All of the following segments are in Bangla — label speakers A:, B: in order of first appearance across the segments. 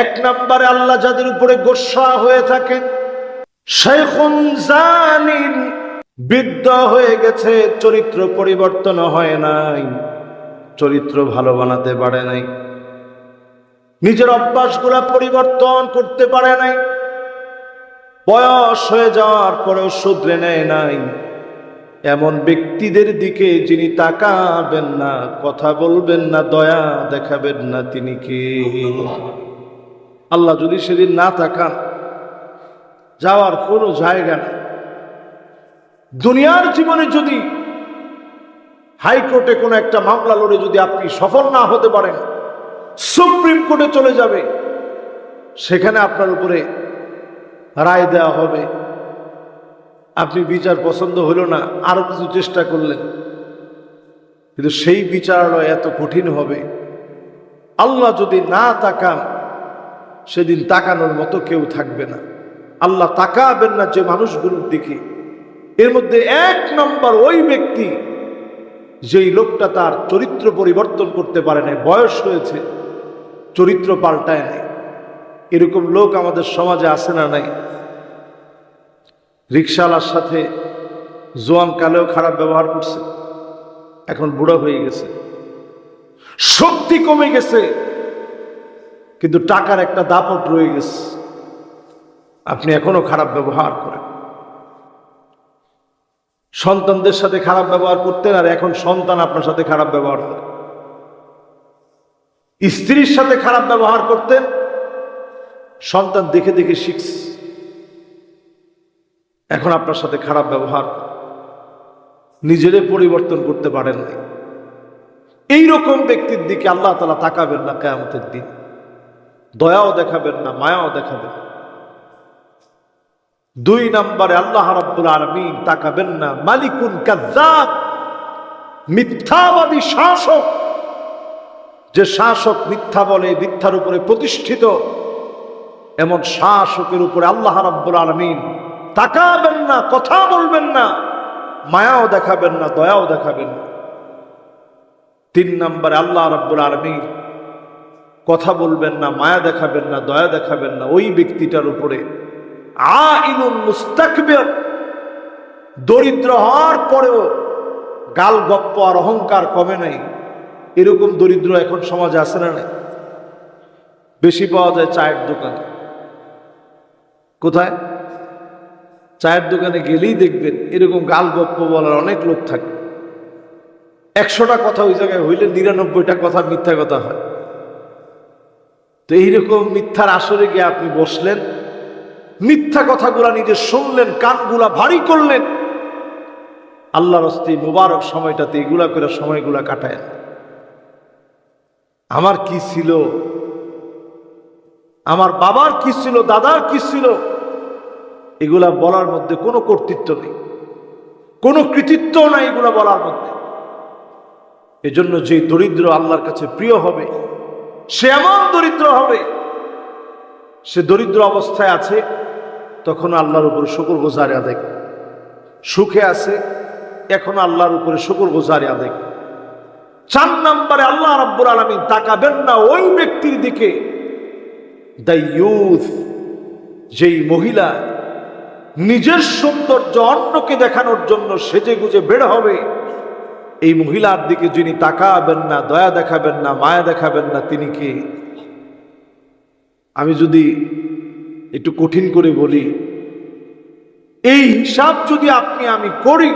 A: এক নম্বরে আল্লাহ যাদের উপরে গোসা হয়ে থাকেন শেখুন জানিন, বৃদ্ধ হয়ে গেছে, চরিত্র পরিবর্তন হয় নাই, চরিত্র ভালো বানাতে পারে নাই, নিজের অভ্যাসগুলা পরিবর্তন করতে পারে নাই, বয়স হয়ে যাওয়ার পরেও শুধরে নেয় নাই, এমন ব্যক্তিদের দিকে যিনি তাকাবেন না, কথা বলবেন না, দয়া দেখাবেন না তিনি কে? আল্লাহ যদি সেদিন না তাকান, যাওয়ার কোনো জায়গা নেই। দুনিয়ার জীবনে যদি হাইকোর্টে কোনো একটা মামলা লড়ে যদি আপনি সফল না হতে পারেন, সুপ্রিম কোর্টে চলে যাবে, সেখানে আপনার উপরে রায় দেওয়া হবে। আপনি বিচার পছন্দ হলো না, আরও কিছু চেষ্টা করলেন। কিন্তু সেই বিচারালয় এত কঠিন হবে। আল্লাহ যদি না তাকান সেদিন তাকানোর মতো কেউ থাকবে না। আল্লাহ তাকাবেন না যে মানুষগুলোর দিকে। এর মধ্যে এক নম্বর ওই ব্যক্তি যেই লোকটা তার চরিত্র পরিবর্তন করতে পারে নাই, বয়স হয়েছে, চরিত্র পাল্টায় নাই। এরকম লোক আমাদের সমাজে আসে না নাই? রিক্সাওয়ালার সাথে জোয়ান কালেও খারাপ ব্যবহার করছে, এখন বুড়ো হয়ে গেছে। শক্তি কমে গেছে কিন্তু টাকার একটা দাপট রয়ে গেছে। আপনি এখনও খারাপ ব্যবহার করেন। সন্তানদের সাথে খারাপ ব্যবহার করতেন আর এখন সন্তান আপনার সাথে খারাপ ব্যবহার করে। স্ত্রীর সাথে খারাপ ব্যবহার করতেন, সন্তান দেখে দেখে শিখছে। এখন আপনার সাথে খারাপ ব্যবহার। নিজেরে পরিবর্তন করতে পারেন নাই এইরকম ব্যক্তির দিকে আল্লাহ তালা তাকাবেন না কেয়ামতের দিন। দয়াও দেখাবেন না, মায়াও দেখাবেন দুই নম্বরে আল্লাহ রাব্বুল আলমিন তাকাবেন না, মালিকুন কাজ্জাব, মিথ্যাবাদী শাসক। যে শাসক মিথ্যা বলে, মিথ্যার উপরে প্রতিষ্ঠিত, এমন শাসকের উপরে আল্লাহ রাব্বুল আলমিন তাকাবেন না, কথা বলবেন না, মায়াও দেখাবেন না, দয়াও দেখাবেন না। তিন নম্বরে আল্লাহ রাব্বুল আলমিন কথা বলবেন না, মায়া দেখাবেন না, দয়া দেখাবেন না, ওই ব্যক্তিটার উপরে আইনুন মুস্তাকবির। দরিদ্র হওয়ার পরেও গাল গপ্প আর অহংকার কমে নাই। এরকম দরিদ্র এখন সমাজে আসে না নাই? বেশি পাওয়া যায় চায়ের দোকানে। কোথায়? চায়ের দোকানে গেলেই দেখবেন এরকম গাল গপ্প বলার অনেক লোক থাকে। একশোটা কথা ওই জায়গায় হইলে নিরানব্বইটা কথা মিথ্যা কথা হয়। তো এইরকম মিথ্যার আসরে গিয়ে আপনি বসলেন। মিথ্যা কথাগুলা নিজে শুনলেন, কানগুলা ভারী করলেন। আল্লাহর হস্তে মুবারক সময়টাতে এগুলা করে সময়গুলা কাটায় আমার কি ছিল? আমার বাবার কি ছিল? দাদার কি ছিল? এগুলা বলার মধ্যে কোনো কর্তৃত্ব নেই। কোনো কৃতিত্ব নাই এগুলা বলার মধ্যে। এজন্য যে দরিদ্র আল্লাহর কাছে প্রিয় হবে সে এমন দরিদ্র হবে, সে দরিদ্র অবস্থায় আছে তখন আল্লাহর উপরে শুকুর গোজারে আদায়। সুখে আছে এখন আল্লাহর উপরে শুকুর গোজারে আদায়। চার নম্বরে আল্লাহ রাব্বুল আলমী তাকাবেন না ওই ব্যক্তির দিকে দ্য ইউথ যেই মহিলা, নিজের সৌন্দর্য অন্যকে দেখানোর জন্য সেজে গুজে বের হবে এই মহিলার দিকে যিনি তাকাবেন না, দয়া দেখাবেন না, মায়া দেখাবেন না, তিনি কি? আমি যদি একটু কঠিন করে বলি, এই হিসাব যদি আপনি আমি করি,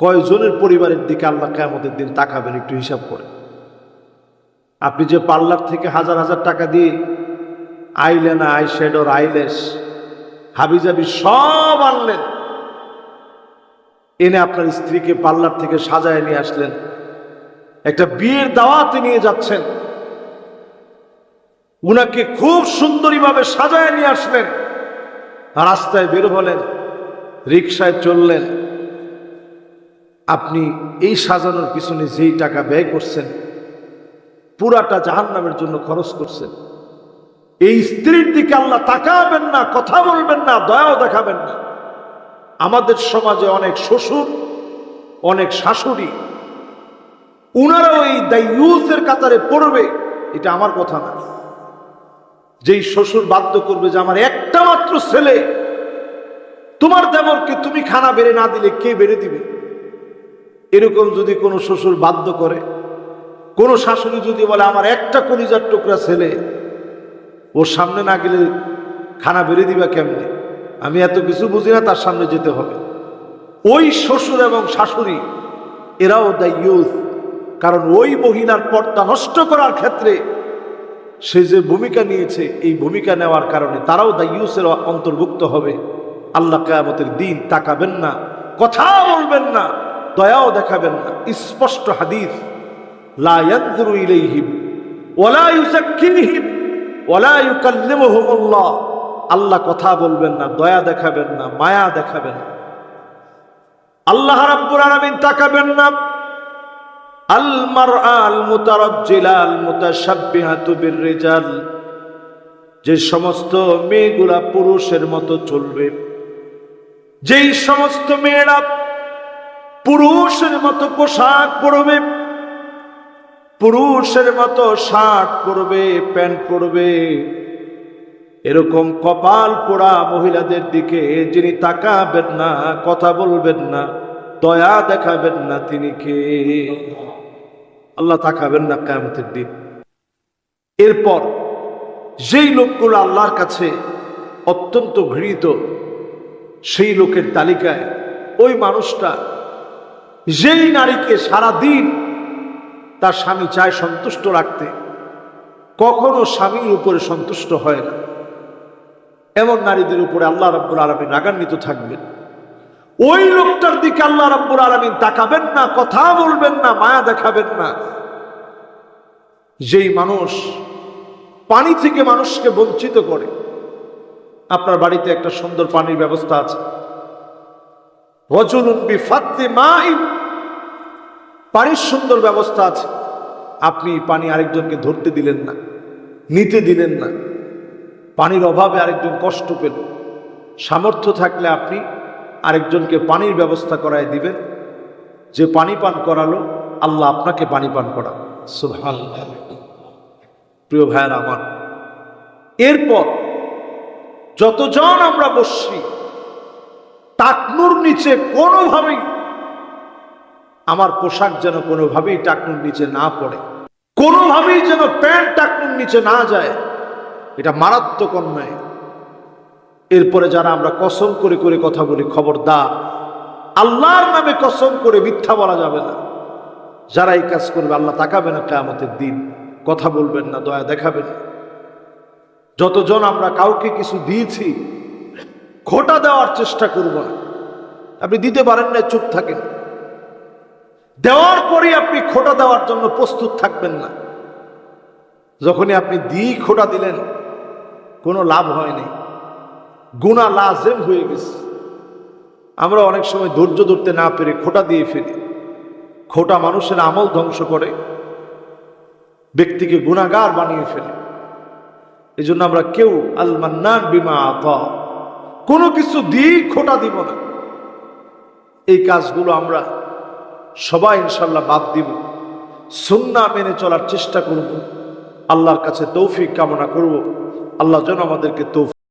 A: কয়জনের পরিবারের দিকে আল্লাহ কেমতের দিন তাকাবেন একটু হিসাব করে। আপনি যে পার্লার থেকে হাজার হাজার টাকা দিয়ে আইলেনা আই শ্যাডোর আইলেস হাবিজাবি সব আনলেন এনে আপনার স্ত্রীকে পার্লার থেকে সাজায় নিয়ে আসলেন। একটা বিয়ের দাওয়াতে নিয়ে যাচ্ছেন। উনাকে খুব সুন্দরীভাবে সাজায় নিয়ে আসলেন। রাস্তায় বের হলেন রিক্সায় চললেন। আপনি এই সাজানোর পিছনে যেই টাকা ব্যয় করছেন, পুরাটা জাহান নামের জন্য খরচ করছেন। এই স্ত্রীর দিকে আল্লাহ তাকাবেন না, কথা বলবেন না, দয়াও দেখাবেন না। আমাদের সমাজে অনেক শ্বশুর, অনেক শাশুড়ি, উনারাও এই দায়ুসের কাতারে পড়বে, এটা আমার কথা না। যেই শ্বশুর বাধ্য করবে যে আমার একটা মাত্র ছেলে, তোমার দেবরকে তুমি খানা বেড়ে না দিলে কে বেড়ে দিবে? এরকম যদি কোনো শ্বশুর বাধ্য করে, কোনো শাশুড়ি যদি বলে, আমার একটা কলিজার টুকরা ছেলে, ওর সামনে না গেলে খানা বেড়ে দিবা কেমনে? আমি এত কিছু বুঝি না, তার সামনে যেতে হবে। ওই শ্বশুর এবং শাশুড়ি, এরাও দ্য ইউথ কারণ ওই মহিলার পর্দা নষ্ট করার ক্ষেত্রে সে যে ভূমিকা নিয়েছে, এই ভূমিকা নেওয়ার কারণে তারাও দ্য ইউসের অন্তর্ভুক্ত হবে। আল্লাহ কেয়ামতের দিন তাকাবেন না, কথা বলবেন না, দয়াও দেখাবেন না। স্পষ্ট হাদিস, লা ইয়ানজুরু ইলাইহিম ওয়ালা ইউযাক্কিহিম ওয়ালা ইউকাল্লিমুহুমুল্লাহ। আল্লাহ কথা বলবেন না, দয়া দেখাবেন না, মায়া দেখাবেন না। আল্লাহ রাব্বুল আলামিন তাকাবেন না। আল মারআল মুতারাজ্জিলা আল মুতাশাব্বিহাতু বিররিজাল, যে সমস্ত মেয়েগুলা পুরুষের মতো চলবে। যেই সমস্ত মেয়েরা পুরুষের মতো পোশাক পরবে, পুরুষের মতো শার্ট পরবে, প্যান্ট পরবে এরকম কপাল পোড়া মহিলাদের দিকে যিনি তাকাবেন না, কথা বলবেন না, দয়া দেখাবেন না তিনি কে? আল্লাহ তাকাবেন না কেমতের দিন। এরপর যেই লোকগুলো আল্লাহর কাছে অত্যন্ত ঘৃণিত, সেই লোকের তালিকায় ওই মানুষটা যেই নারীকে সারা দিন তার স্বামী চায় সন্তুষ্ট রাখতে, কখনো স্বামীর উপরে সন্তুষ্ট হয় না। এমন নারীদের উপরে আল্লাহ রাব্বুল আলমিন রাগান্বিত থাকবেন। ওই লোকটার দিকে আল্লাহ রাব্বুল আলমিন তাকাবেন না, কথা বলবেন না, মায়া দেখাবেন না। যেই মানুষ পানি থেকে মানুষকে বঞ্চিত করে, আপনার বাড়িতে একটা সুন্দর পানির ব্যবস্থা আছে। মাইন, পানির সুন্দর ব্যবস্থা আছে। আপনি পানি আরেকজনকে ধরতে দিলেন না, নিতে দিলেন না। পানির অভাবে আরেকজন কষ্ট পেল। সামর্থ্য থাকলে আপনি আরেকজনকে পানির ব্যবস্থা করায় দিবেন। যে পানি পান করালো, আল্লাহ আপনাকে পানি পান করা সুবহানাল্লাহ। প্রিয় ভাইয়ার আমার, এরপর যতজন আমরা বসছি, টাকনুর নিচে কোনোভাবেই, আমার পোশাক যেন কোনোভাবেই টাকনুর নিচে না পড়ে, কোনোভাবেই যেন প্যান্ট টাকনুর নিচে না যায়। এটা মারাত্মক অন্যায়। এরপরে যারা আমরা কসম করে করে কথা বলি, খবরদার, আল্লাহর নামে কসম করে মিথ্যা বলা যাবে না। যারা এই কাজ করবে, আল্লাহ তাকাবে না কেয়ামতের দিন। কথা বলবেন না, দয়া দেখাবেন যতজন আমরা কাউকে কিছু দিয়েছি খোটা দেওয়ার চেষ্টা করব না। আপনি দিতে পারেন না চুপ থাকেন। দেওয়ার পরে আপনি খোটা দেওয়ার জন্য প্রস্তুত থাকবেন না। যখনই আপনি দিই খোটা দিলেন কোনো লাভ হয়নি গুণা লাজেম হয়ে গেছে। আমরা অনেক সময় ধৈর্য ধরতে না পেরে খোটা দিয়ে ফেলি। খোটা মানুষের আমল ধ্বংস করে। ব্যক্তিকে গুণাগার বানিয়ে ফেলে। এই জন্য আমরা কেউ আল মান্নান বিমা আতা। কোনো কিছু দিই খোটা দিব না। এই কাজগুলো আমরা সবাই ইনশাল্লাহ বাদ দিব। সুন্না মেনে চলার চেষ্টা করব। আল্লাহর কাছে তৌফিক কামনা করব। আল্লাহ যেন আমাদেরকে তৌফিক